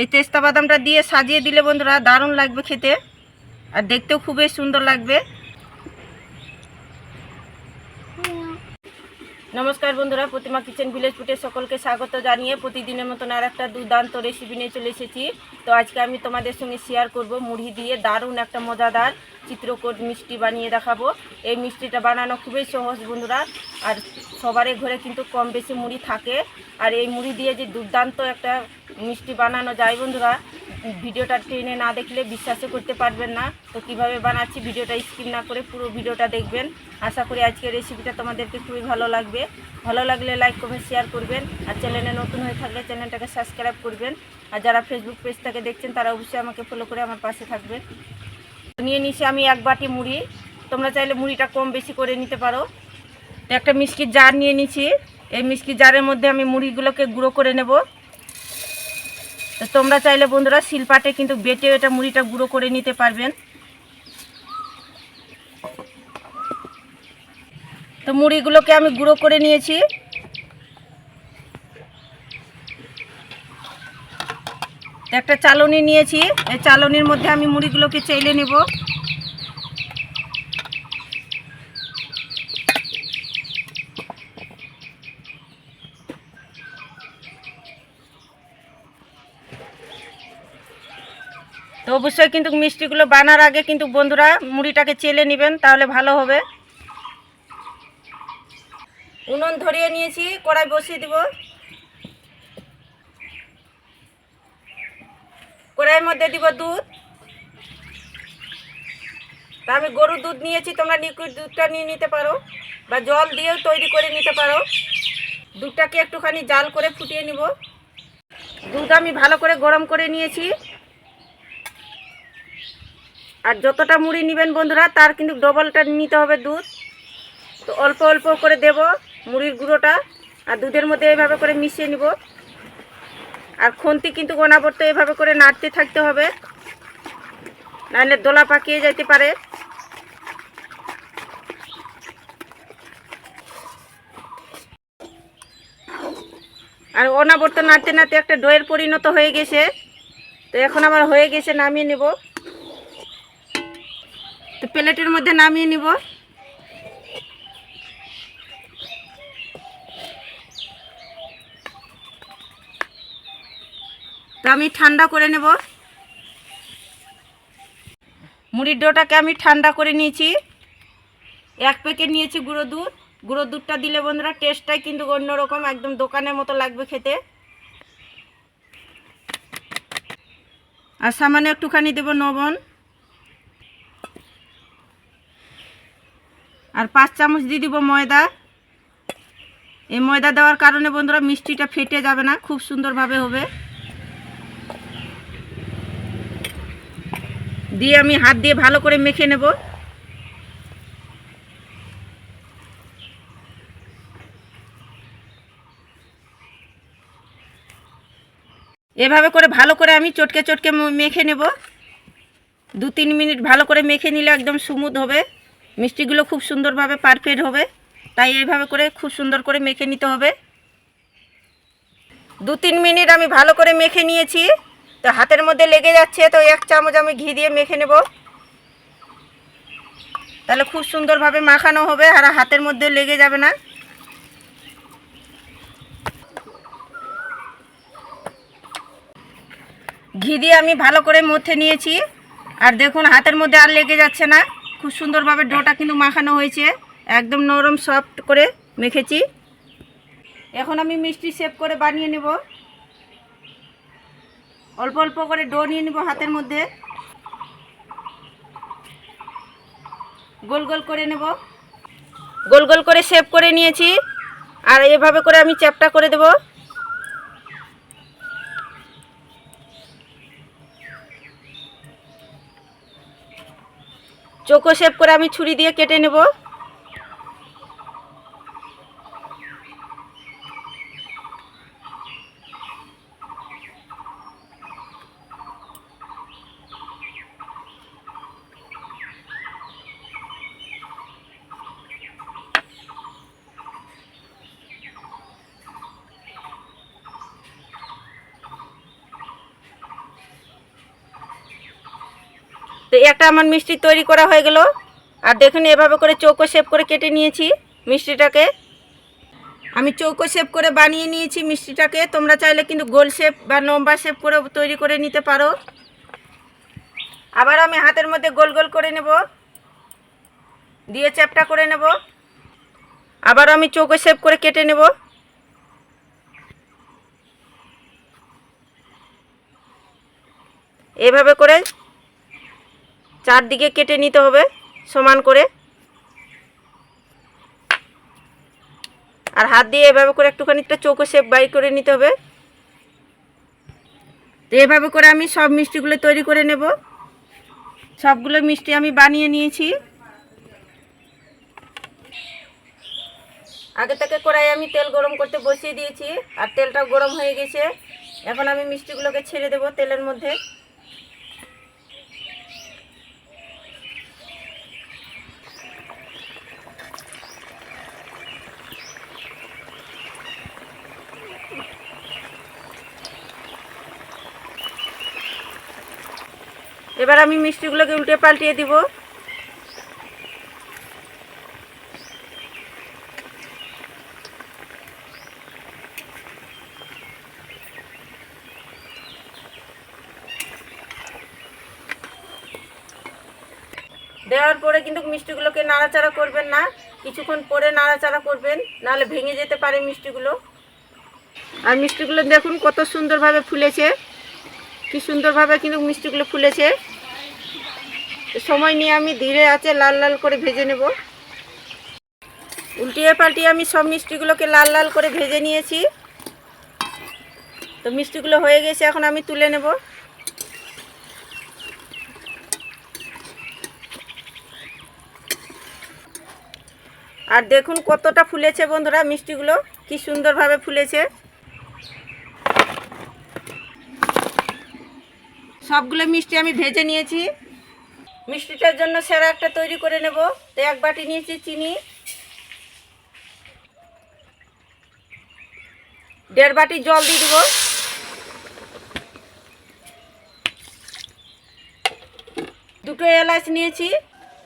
এই তেস্তা বাদামটা দিয়ে সাজিয়ে দিলে বন্ধুরা দারুণ লাগবে খেতে। আর দেখতেও খুবই সুন্দর লাগবে। নমস্কার বন্ধুরা, প্রতিমা কিচেন ভিলেজ ফুটে সকলকে স্বাগত জানিয়ে প্রতিদিনের মতন আর একটা দুর্দান্ত রেসিপি নিয়ে চলে এসেছি। তো আজকে আমি তোমাদের সঙ্গে শেয়ার করব মুড়ি দিয়ে দারুণ একটা মজাদার চিত্রকোট মিষ্টি বানিয়ে দেখাবো। এই মিষ্টিটা বানানো খুবই সহজ বন্ধুরা, আর সবারই ঘরে কিন্তু কম বেশি মুড়ি থাকে। আর এই মুড়ি দিয়ে যে দুর্দান্ত একটা মিষ্টি বানানো যায় বন্ধুরা। ভিডিওটা ট্রেনে না দেখলে বিশ্বাসও করতে পারবেন না। তো কীভাবে বানাচ্ছি ভিডিওটা স্কিপ না করে পুরো ভিডিওটা দেখবেন। আশা করি আজকের রেসিপিটা তোমাদেরকে খুবই ভালো লাগবে। ভালো লাগলে লাইক কমেন্ট শেয়ার করবেন। আর চ্যানেলে নতুন হয়ে থাকলে চ্যানেলটাকে সাবস্ক্রাইব করবেন। আর যারা ফেসবুক পেজ থেকে দেখছেন, তারা অবশ্যই আমাকে ফলো করে আমার পাশে থাকবেন। নিয়ে নিছি আমি এক বাটি মুড়ি। তোমরা চাইলে মুড়িটা কম বেশি করে নিতে পারো। একটা মিষ্টির জার নিয়ে নিছি। এই মিষ্টির জারের মধ্যে আমি মুড়িগুলোকে গুঁড়ো করে নেব। তোমরা চাইলে বন্ধুরা শিলপাটে কিন্তু বেটে এটা মুড়িটা গুঁড়ো করে নিতে পারবেন। তো মুড়িগুলোকে আমি গুঁড়ো করে নিয়েছি। একটা চালনি নিয়েছি। এই চালনির মধ্যে আমি মুড়িগুলোকে চেলে নেব। তো অবশ্যই কিন্তু মিষ্টিগুলো বানার আগে কিন্তু বন্ধুরা মুড়িটাকে চেলে নেবেন, তাহলে ভালো হবে। উনুন ধরিয়ে নিয়েছি, কড়াই বসিয়ে দিব। কড়াইয়ের মধ্যে দিব দুধ। তা আমি গরুর দুধ নিয়েছি, তোমরা লিকুইড দুধটা নিয়ে নিতে পারো, বা জল দিয়েও তৈরি করে নিতে পারো। দুধটাকে একটুখানি জাল করে ফুটিয়ে নিব। দুধ আমি ভালো করে গরম করে নিয়েছি। আর যতটা মুড়ি নেবেন বন্ধুরা, তার কিন্তু ডবলটা নিতে হবে দুধ। তো অল্প অল্প করে দেব মুড়ির গুঁড়োটা, আর দুধের মধ্যে এইভাবে করে মিশিয়ে নিব। আর খুন্তি কিন্তু অনাবর্ত এভাবে করে নাড়তে থাকতে হবে। নাহলে দোলা পাকিয়ে যেতে পারে। আর অনাবর্ত নাড়তে নাড়তে একটা ডয়ের পরিণত হয়ে গেছে। তো এখন আমার হয়ে গেছে, নামিয়ে নেব। প্লেটের মধ্যে নামিয়ে নিব। তো আমি ঠান্ডা করে নেব। মুড়ির ডোটাকে আমি ঠান্ডা করে নিয়েছি। এক প্যাকেট নিয়েছি গুঁড়ো দুধ। গুঁড়ো দুধটা দিলে বন্ধুরা টেস্টটাই কিন্তু অন্যরকম, একদম দোকানের মতো লাগবে খেতে। আর সামান্য একটুখানি দেবো লবণ। আর পাঁচ চামচ দিয়ে দিব ময়দা। এই ময়দা দেওয়ার কারণে বন্ধুরা মিষ্টিটা ফেটে যাবে না, খুব সুন্দরভাবে হবে। দিয়ে আমি হাত দিয়ে ভালো করে মেখে নেব। এভাবে করে ভালো করে আমি চটকে চটকে মেখে নেব। দু তিন মিনিট ভালো করে মেখে নিলে একদম স্মুথ হবে। মিষ্টিগুলো খুব সুন্দরভাবে পারফেক্ট হবে। তাই এইভাবে করে খুব সুন্দর করে মেখে নিতে হবে। দু তিন মিনিট আমি ভালো করে মেখে নিয়েছি। তো হাতের মধ্যে লেগে যাচ্ছে, তো এক চামচ আমি ঘি দিয়ে মেখে নেব। তাহলে খুব সুন্দরভাবে মাখানো হবে, আর হাতের মধ্যে লেগে যাবে না। ঘি দিয়ে আমি ভালো করে মথে নিয়েছি। আর দেখুন, হাতের মধ্যে আর লেগে যাচ্ছে না। খুব সুন্দরভাবে ডোটা কিন্তু মাখানো হয়েছে। একদম নরম সফট করে মেখেছি। এখন আমি মিষ্টি শেপ করে বানিয়ে নেব। অল্প অল্প করে ডো নিয়ে নেব হাতের মধ্যে। গোল গোল করে নেব। গোল গোল করে শেপ করে নিয়েছি। আর এভাবে করে আমি চ্যাপটা করে দেব। চোখো শেপ করে আমি ছুরি দিয়ে কেটে নেব। তো একটা আমার মিষ্টি তৈরি করা হয়ে গেল। আর দেখুন, এভাবে করে চৌকো শেপ করে কেটে নিয়েছি মিষ্টিটাকে। আমি চৌকো শেপ করে বানিয়ে নিয়েছি মিষ্টিটাকে। তোমরা চাইলে কিন্তু গোল শেপ বা লম্বা শেপ করে তৈরি করে নিতে পারো। আবার আমি হাতের মধ্যে গোল গোল করে নেব। দিয়ে চ্যাপটা করে নেব। আবার আমি চৌকো শেপ করে কেটে নেব। এভাবে করে চারদিকে কেটে নিতে হবে সমান করে। আর হাত দিয়ে এভাবে করে একটুখানি একটা চৌকো শেপ বাই করে নিতে হবে। তো এভাবে করে আমি সব মিষ্টিগুলো তৈরি করে নেব। সবগুলো মিষ্টি আমি বানিয়ে নিয়েছি। আগে থেকে কড়াই আমি তেল গরম করতে বসিয়ে দিয়েছি, আর তেলটা গরম হয়ে গেছে। এখন আমি মিষ্টিগুলোকে ছেড়ে দেব তেলের মধ্যে। এবার আমি মিষ্টিগুলোকে উল্টে পাল্টিয়ে দিব। দেওয়ার পরে কিন্তু মিষ্টিগুলোকে নাড়াচাড়া করবেন না। কিছুক্ষণ পরে নাড়াচাড়া করবেন, নাহলে ভেঙে যেতে পারে মিষ্টিগুলো। আর মিষ্টিগুলো দেখুন কত সুন্দরভাবে ফুলেছে। কি সুন্দরভাবে কিন্তু মিষ্টিগুলো ফুলেছে। সময় নিয়ে আমি ধীরে আছে, লাল লাল করে ভেজে নেব। উল্টিয়ে পাল্টিয়ে আমি সব মিষ্টিগুলোকে লাল লাল করে ভেজে নিয়েছি। তো মিষ্টিগুলো হয়ে গেছে, এখন আমি তুলে নেব। আর দেখুন কতটা ফুলেছে বন্ধুরা মিষ্টিগুলো, কি সুন্দরভাবে ফুলেছে। সবগুলো মিষ্টি আমি ভেজে নিয়েছি। মিষ্টিটার জন্য সেরা একটা তৈরি করে নেব। তো এক বাটি নিয়েছি চিনি। দেড় বাটি জল দিয়ে দিব। দুটো এলাচ নিয়েছি।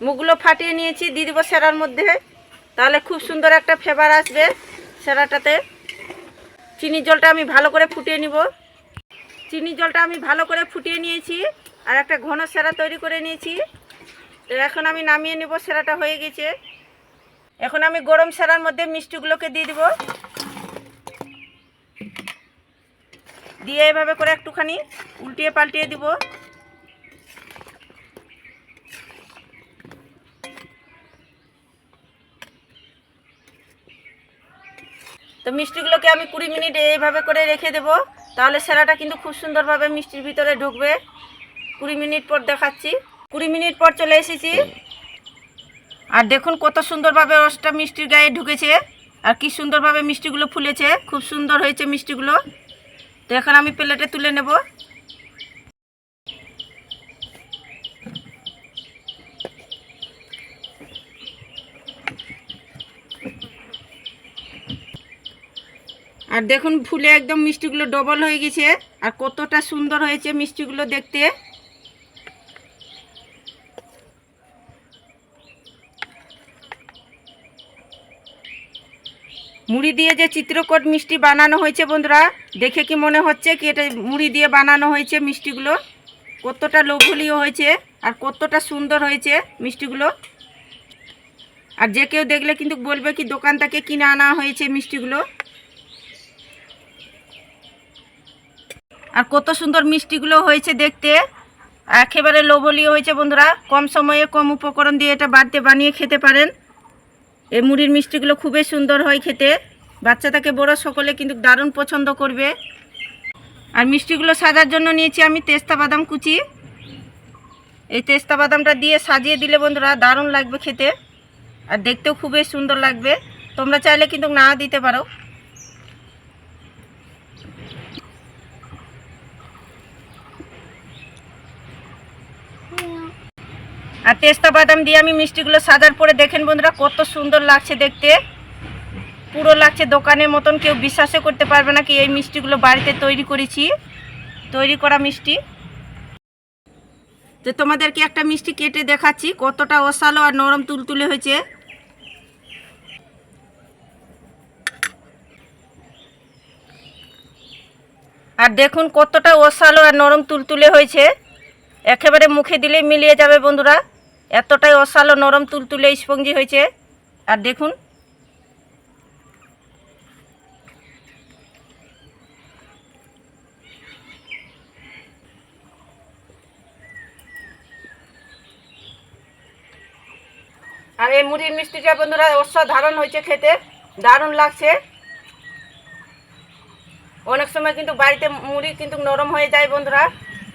মুখগুলো ফাটিয়ে নিয়েছি, দিয়ে দেবো সেরার মধ্যে। তাহলে খুব সুন্দর একটা ফ্লেভার আসবে সেরাটাতে। চিনির জলটা আমি ভালো করে ফুটিয়ে নিব। চিনির জলটা আমি ভালো করে ফুটিয়ে নিয়েছি। আর একটা ঘন সেরা তৈরি করে নিয়েছি। এখন আমি নামিয়ে নেব, সেরাটা হয়ে গেছে। এখন আমি গরম সেরার মধ্যে মিষ্টিগুলোকে দিয়ে দিব। দিয়ে এভাবে করে একটুখানি উল্টিয়ে পাল্টিয়ে দিব। তো মিষ্টিগুলোকে আমি কুড়ি মিনিট এইভাবে করে রেখে দেব, তাহলে সেরাটা কিন্তু খুব সুন্দরভাবে মিষ্টির ভিতরে ঢুকবে। কুড়ি মিনিট পর দেখাচ্ছি। কুড়ি মিনিট পর চলে এসেছি। আর দেখুন কত সুন্দরভাবে রসটা মিষ্টির গায়ে ঢুকেছে। আর কি সুন্দরভাবে মিষ্টিগুলো ফুলেছে। খুব সুন্দর হয়েছে মিষ্টিগুলো। তো এখন আমি প্লেটে তুলে নেব। আর দেখুন ফুলে একদম মিষ্টিগুলো ডবল হয়ে গেছে। আর কতটা সুন্দর হয়েছে মিষ্টিগুলো দেখতে। মুড়ি দিয়ে যে চিত্রকট মিষ্টি বানানো হয়েছে বন্ধুরা, দেখে কি মনে হচ্ছে কি এটা মুড়ি দিয়ে বানানো হয়েছে মিষ্টিগুলো? কতটা লোভনীয় হয়েছে আর কতটা সুন্দর হয়েছে মিষ্টিগুলো? আর যে কেউ দেখলে কিন্তু বলবে কি দোকান থেকে কিনে আনা হয়েছে মিষ্টিগুলো। আর কত সুন্দর মিষ্টিগুলো হয়েছে দেখতে। একেবারে লোভনীয় হয়েছে বন্ধুরা, কম সময়ে কম উপকরণ দিয়ে এটা বাড়িতে বানিয়ে খেতে পারেন। এই মুড়ির মিষ্টিগুলো খুবই সুন্দর হয় খেতে। বাচ্চা থেকে বড় সকলে কিন্তু দারুণ পছন্দ করবে। আর মিষ্টিগুলো সাজার জন্য নিয়েছি আমি তেস্তা বাদাম কুচি। এই তেস্তা বাদামটা দিয়ে সাজিয়ে দিলে বন্ধুরা দারুণ লাগবে খেতে। আর দেখতেও খুবই সুন্দর লাগবে। তোমরা চাইলে কিন্তু না দিতে পারো। আর তেস্তা বাদাম দিয়ে আমি মিষ্টিগুলো সাজার পরে দেখেন বন্ধুরা, কত সুন্দর লাগছে দেখতে। পুরো লাগছে দোকানের মতন, কেউ বিশ্বাসও করতে পারবে না কি এই মিষ্টিগুলো বাড়িতে তৈরি করেছি। তৈরি করা মিষ্টি। তো তোমাদেরকে একটা মিষ্টি কেটে দেখাচ্ছি, কতটা অসালো আর নরম তুলতুলে হয়েছে। আর দেখুন কতটা অসালো আর নরম তুলতুলে হয়েছে। একেবারে মুখে দিলে মিলিয়ে যাবে বন্ধুরা। এতটাই অসালো, নরম, তুলতুলে স্পঞ্জি হয়েছে। আর দেখুন। আর এই মুড়ির মিষ্টিটা বন্ধুরা, অসাধারণ হয়েছে খেতে। দারুণ লাগছে। অনেক সময় কিন্তু বাড়িতে মুড়ি কিন্তু নরম হয়ে যায় বন্ধুরা।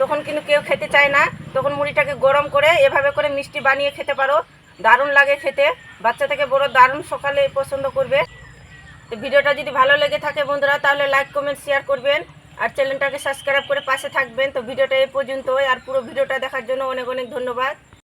তখন কিন্তু কেউ খেতে চায় না। তখন মুড়িটাকে গরম করে এভাবে করে মিষ্টি বানিয়ে খেতে পারো। দারুণ লাগে খেতে। বাচ্চা থেকে বড় দারুণ সকালে পছন্দ করবে। তো ভিডিওটা যদি ভালো লেগে থাকে বন্ধুরা, তাহলে লাইক কমেন্ট শেয়ার করবেন। আর চ্যানেলটাকে সাবস্ক্রাইব করে পাশে থাকবেন। তো ভিডিওটা এই পর্যন্তই। আর পুরো ভিডিওটা দেখার জন্য অনেক অনেক ধন্যবাদ।